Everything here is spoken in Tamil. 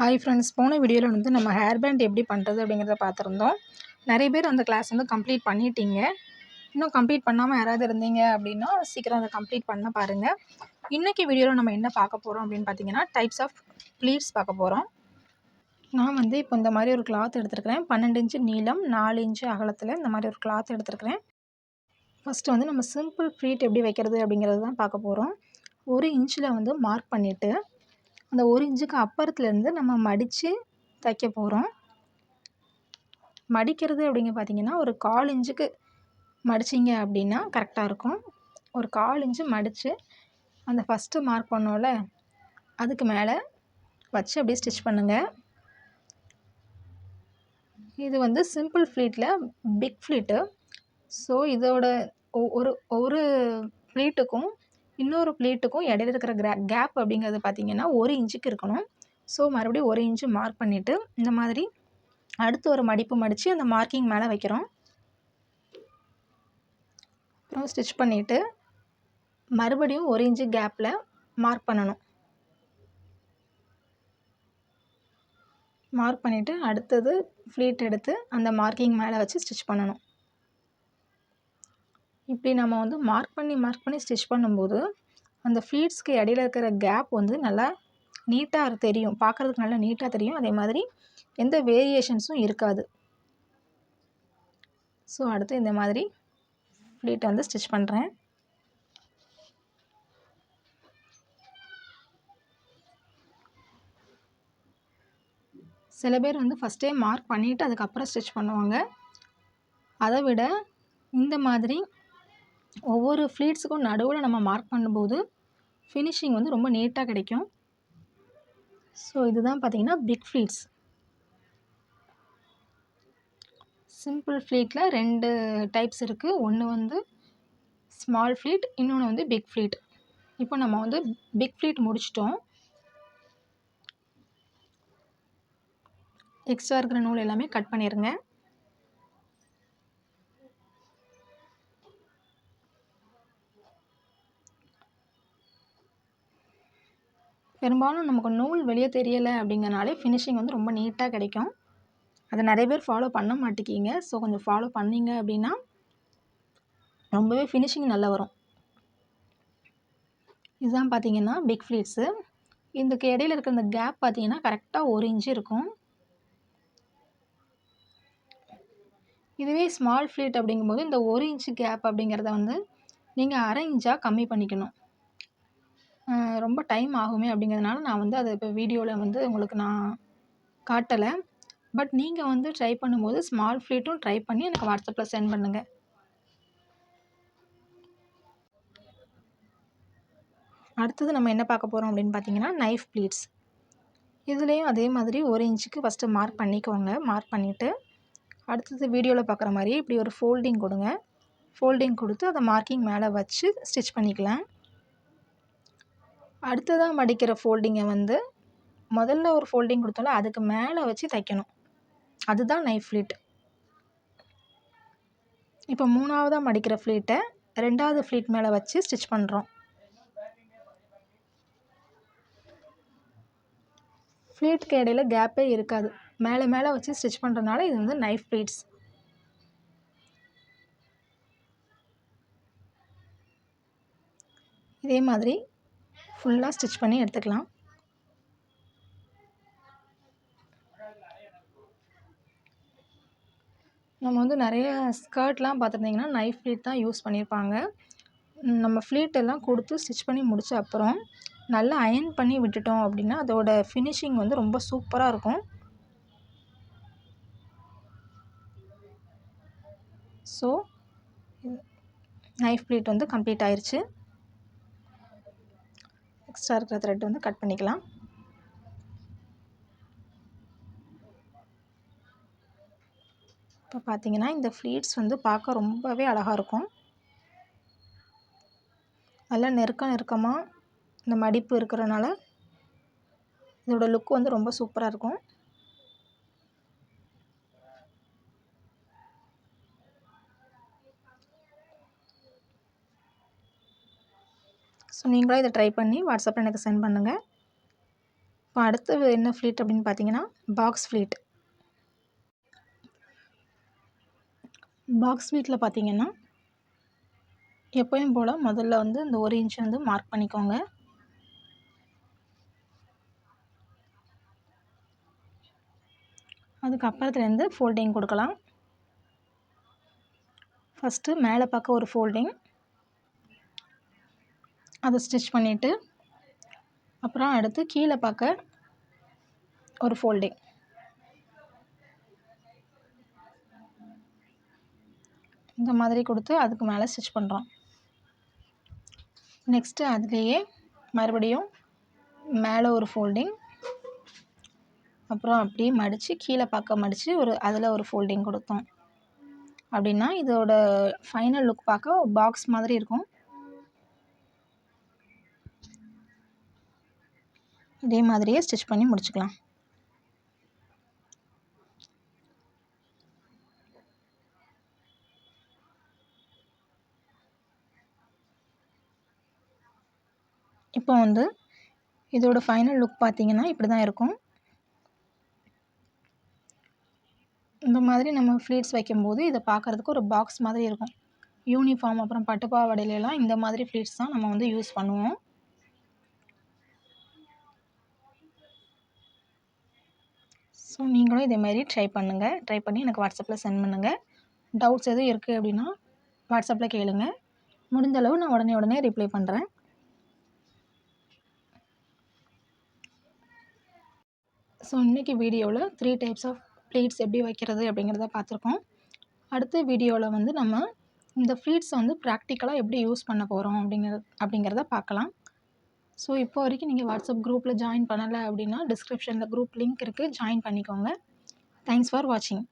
ஹாய் ஃப்ரெண்ட்ஸ் போன வீடியோவில் வந்து நம்ம ஹேர் பேண்ட் எப்படி பண்ணுறது அப்படிங்கிறத பார்த்துருந்தோம். நிறைய பேர் அந்த கிளாஸ் வந்து கம்ப்ளீட் பண்ணிட்டீங்க. இன்னும் கம்ப்ளீட் பண்ணாமல் யாராவது இருந்தீங்க அப்படின்னா சீக்கிரம் அதை கம்ப்ளீட் பண்ண பாருங்கள் இன்றைக்கி வீடியோவில் நம்ம என்ன பார்க்க போகிறோம் அப்படின்னு பார்த்தீங்கன்னா டைப்ஸ் ஆஃப் ப்ளீட்ஸ் பார்க்க போகிறோம் நான் வந்து இப்போ இந்த மாதிரி ஒரு கிளாத் எடுத்துருக்கிறேன். பன்னெண்டு இன்ச்சு நீளம் நாலு இன்ச்சு அகலத்தில் இந்த மாதிரி ஒரு கிளாத் எடுத்துருக்கிறேன். ஃபஸ்ட்டு வந்து நம்ம சிம்பிள் ப்ளீட் எப்படி வைக்கிறது அப்படிங்கிறது தான் பார்க்க போகிறோம் ஒரு இன்ச்சில் வந்து மார்க் பண்ணிவிட்டு அந்த ஒரு இன்ச்சுக்கு அப்புறத்துலேருந்து நம்ம மடித்து தைக்க போகிறோம் மடிக்கிறது அப்படிங்க பார்த்திங்கன்னா ஒரு கால் இன்ச்சுக்கு மடிச்சிங்க அப்படின்னா கரெக்டாக இருக்கும். ஒரு கால் இன்ச்சு மடித்து அந்த ஃபஸ்ட்டு மார்க் பண்ணோம்ல அதுக்கு மேலே வச்சு அப்படியே ஸ்டிச் பண்ணுங்கள் இது வந்து சிம்பிள் ஃப்ளீட்டில் பிக் ஃப்ளீட்டு ஸோ இதோட ஒரு ஒரு ஃப்ளீட்டுக்கும் இன்னொரு பிளேட்டுக்கும் இடையில இருக்கிற கிரா கேப் அப்படிங்கிறது பார்த்திங்கன்னா ஒரு இன்ச்சுக்கு இருக்கணும். ஸோ மறுபடியும் ஒரு இன்ச்சு மார்க் பண்ணிவிட்டு இந்த மாதிரி அடுத்து ஒரு மடிப்பு மடித்து அந்த மார்க்கிங் மேலே வைக்கிறோம். அப்புறம் ஸ்டிச் பண்ணிவிட்டு மறுபடியும் ஒரு இன்ச்சு கேப்பில் மார்க் பண்ணணும். மார்க் பண்ணிவிட்டு அடுத்தது ஃப்ளீட் எடுத்து அந்த மார்க்கிங் மேலே வச்சு ஸ்டிச் பண்ணணும். இப்படி நம்ம வந்து மார்க் பண்ணி மார்க் பண்ணி ஸ்டிச் பண்ணும்போது அந்த ஃப்ளீட்ஸ்க்கு இடையில இருக்கிற கேப் வந்து நல்லா நீட்டாக தெரியும். பார்க்குறதுக்கு நல்லா நீட்டாக தெரியும். அதே மாதிரி எந்த வேரியேஷன்ஸும் இருக்காது. ஸோ அடுத்து இந்த மாதிரி ஃப்ளீட்டை வந்து ஸ்டிச் பண்ணுறேன் சில பேர் வந்து ஃபஸ்ட்டே மார்க் பண்ணிவிட்டு அதுக்கப்புறம் ஸ்டிச் பண்ணுவாங்க. அதை விட இந்த மாதிரி ஒவ்வொரு ஃப்ளீட்ஸுக்கும் நடுவில் நம்ம மார்க் பண்ணும்போது ஃபினிஷிங் வந்து ரொம்ப நீட்டாக கிடைக்கும். ஸோ இதுதான் பார்த்திங்கன்னா பிக் ஃப்ளீட்ஸ் சிம்பிள் ஃப்ளீட்டில் ரெண்டு டைப்ஸ் இருக்குது ஒன்று வந்து ஸ்மால் ஃப்ளீட் இன்னொன்று வந்து பிக் ஃப்ளீட் இப்போ நம்ம வந்து பிக் ஃப்ளீட் முடிச்சிட்டோம். எக்ஸ்ட்ரா இருக்கிற நூல் எல்லாமே கட் பண்ணிடுங்க பெரும்பாலும் நமக்கு நூல் வெளியே தெரியலை அப்படிங்கிறனாலே ஃபினிஷிங் வந்து ரொம்ப நீட்டாக கிடைக்கும். அதை நிறைய பேர் ஃபாலோ பண்ண மாட்டேங்கிங்க ஸோ கொஞ்சம் ஃபாலோ பண்ணிங்க அப்படின்னா ரொம்பவே ஃபினிஷிங் நல்லா வரும். இதுதான் பார்த்தீங்கன்னா பிக் ஃப்ளீட்ஸு இதுக்கு இடையில இருக்கிற இந்த கேப் பார்த்தீங்கன்னா கரெக்டாக ஒரு இன்ச்சு இருக்கும். இதுவே ஸ்மால் ஃப்ளீட் அப்படிங்கும்போது இந்த ஒரு இன்ச்சு கேப் அப்படிங்கிறத வந்து நீங்கள் அரை இன்ச்சாக கம்மி பண்ணிக்கணும். ரொம்ப டைம் ஆகுமே அப்படிங்கிறதுனால நான் வந்து அதை இப்போ வீடியோவில் வந்து உங்களுக்கு நான் காட்டலை. பட் நீங்கள் வந்து ட்ரை பண்ணும்போது ஸ்மால் ஃப்ளீட்டும் ட்ரை பண்ணி எனக்கு வாட்ஸ்அப்பில் சென்ட் பண்ணுங்கள் அடுத்தது நம்ம என்ன பார்க்க போகிறோம் அப்படின்னு பார்த்தீங்கன்னா நைஃப் ப்ளீட்ஸ் இதுலேயும் அதே மாதிரி ஒரு இன்ச்சுக்கு ஃபஸ்ட்டு மார்க் பண்ணிக்கோங்க. மார்க் பண்ணிவிட்டு அடுத்தது வீடியோவில் பார்க்குற மாதிரி இப்படி ஒரு ஃபோல்டிங் கொடுங்க. ஃபோல்டிங் கொடுத்து அதை மார்க்கிங் மேலே வச்சு ஸ்டிச் பண்ணிக்கலாம். அடுத்ததாக மடிக்கிற ஃபோல்டிங்கை வந்து முதல்ல ஒரு ஃபோல்டிங் கொடுத்தோம்ல அதுக்கு மேலே வச்சு தைக்கணும். அதுதான் நைஃப் ஃப்ளீட் இப்போ மூணாவதாக மடிக்கிற ஃப்ளீட்டை ரெண்டாவது ஃப்ளீட் மேலே வச்சு ஸ்டிச் பண்ணுறோம் ஃப்ளீட்டுக்கு இடையில கேப்பே இருக்காது. மேலே மேலே வச்சு ஸ்டிச் பண்ணுறதுனால இது வந்து நைஃப் ஃப்ளீட்ஸ் இதே மாதிரி ஃபுல்லாக ஸ்டிச் பண்ணி எடுத்துக்கலாம். நம்ம வந்து நிறைய ஸ்கர்ட்லாம் பார்த்துருந்தீங்கன்னா நைஃப் ஃப்ளீட் தான் யூஸ் பண்ணியிருப்பாங்க. நம்ம ஃப்ளீட் எல்லாம் கொடுத்து ஸ்டிச் பண்ணி முடித்த அப்புறம் நல்லா அயன் பண்ணி விட்டுட்டோம் அப்படின்னா அதோட ஃபினிஷிங் வந்து ரொம்ப சூப்பராக இருக்கும். ஸோ நைஃப் ப்ளீட் வந்து கம்ப்ளீட் ஆயிடுச்சு எக்ஸ்ட்ரா இருக்கிற த்ரெட் வந்து கட் பண்ணிக்கலாம். இப்போ பார்த்தீங்கன்னா இந்த ஃப்ளீட்ஸ் வந்து பார்க்க ரொம்பவே அழகாக இருக்கும். நல்லா நெருக்கம் நெருக்கமாக இந்த மடிப்பு இருக்கிறனால இதோட லுக் வந்து ரொம்ப சூப்பராக இருக்கும். ஸோ நீங்களும் இதை ட்ரை பண்ணி வாட்ஸ்அப்பில் எனக்கு சென்ட் பண்ணுங்கள் இப்போ அடுத்து என்ன ஃப்ளீட் அப்படின்னு பார்த்தீங்கன்னா பாக்ஸ் ஃப்ளீட் பாக்ஸ் ஃப்ளீட்டில் பார்த்தீங்கன்னா எப்போயும் போல் முதல்ல வந்து இந்த ஒரு இன்ச் வந்து மார்க் பண்ணிக்கோங்க. அதுக்கப்புறத்துலேருந்து ஃபோல்டிங் கொடுக்கலாம். ஃபஸ்ட்டு மேலே பார்க்க ஒரு ஃபோல்டிங் அதை ஸ்டிச் பண்ணிவிட்டு அப்புறம் அடுத்து கீழே பார்க்க ஒரு ஃபோல்டிங் இந்த மாதிரி கொடுத்து அதுக்கு மேலே ஸ்டிச் பண்ணுறோம் நெக்ஸ்ட்டு அதுலேயே மறுபடியும் மேலே ஒரு ஃபோல்டிங் அப்புறம் அப்படியே மடித்து கீழே பார்க்க மடித்து ஒரு அதில் ஒரு ஃபோல்டிங் கொடுத்தோம். அப்படின்னா இதோட ஃபைனல் லுக் பார்க்க பாக்ஸ் மாதிரி இருக்கும். இதே மாதிரியே ஸ்டிச் பண்ணி முடிச்சுக்கலாம். இப்போ வந்து இதோட ஃபைனல் லுக் பார்த்தீங்கன்னா இப்படி தான் இருக்கும். இந்த மாதிரி நம்ம ஃப்ளீட்ஸ் வைக்கும்போது இதை பார்க்குறதுக்கு ஒரு பாக்ஸ் மாதிரி இருக்கும். யூனிஃபார்ம் அப்புறம் பட்டுப்பாவடையிலலாம் இந்த மாதிரி ஃப்ளீட்ஸ் தான் நம்ம வந்து யூஸ் பண்ணுவோம். ஸோ நீங்களும் இதேமாரி ட்ரை பண்ணுங்கள் ட்ரை பண்ணி எனக்கு வாட்ஸ்அப்பில் சென்ட் பண்ணுங்கள் டவுட்ஸ் எதுவும் இருக்குது அப்படின்னா வாட்ஸ்அப்பில் கேளுங்க. முடிஞ்சளவு நான் உடனே உடனே ரிப்ளை பண்ணுறேன் ஸோ இன்றைக்கி வீடியோவில் த்ரீ டைப்ஸ் ஆஃப் ப்ளீட்ஸ் எப்படி வைக்கிறது அப்படிங்கிறத பார்த்துருக்கோம். அடுத்த வீடியோவில் வந்து நம்ம இந்த ஃப்ளீட்ஸை வந்து ப்ராக்டிக்கலாக எப்படி யூஸ் பண்ண போகிறோம் அப்படிங்கிறது அப்படிங்கிறத பார்க்கலாம். ஸோ இப்போ வரைக்கும் நீங்கள் வாட்ஸ்அப் குரூப்பில் ஜாயின் பண்ணலை அப்படின்னா டிஸ்கிரிப்ஷனில் குரூப் லிங்க் இருக்குது ஜாயின் பண்ணிக்கோங்க. தேங்க்ஸ் ஃபார் வாட்சிங்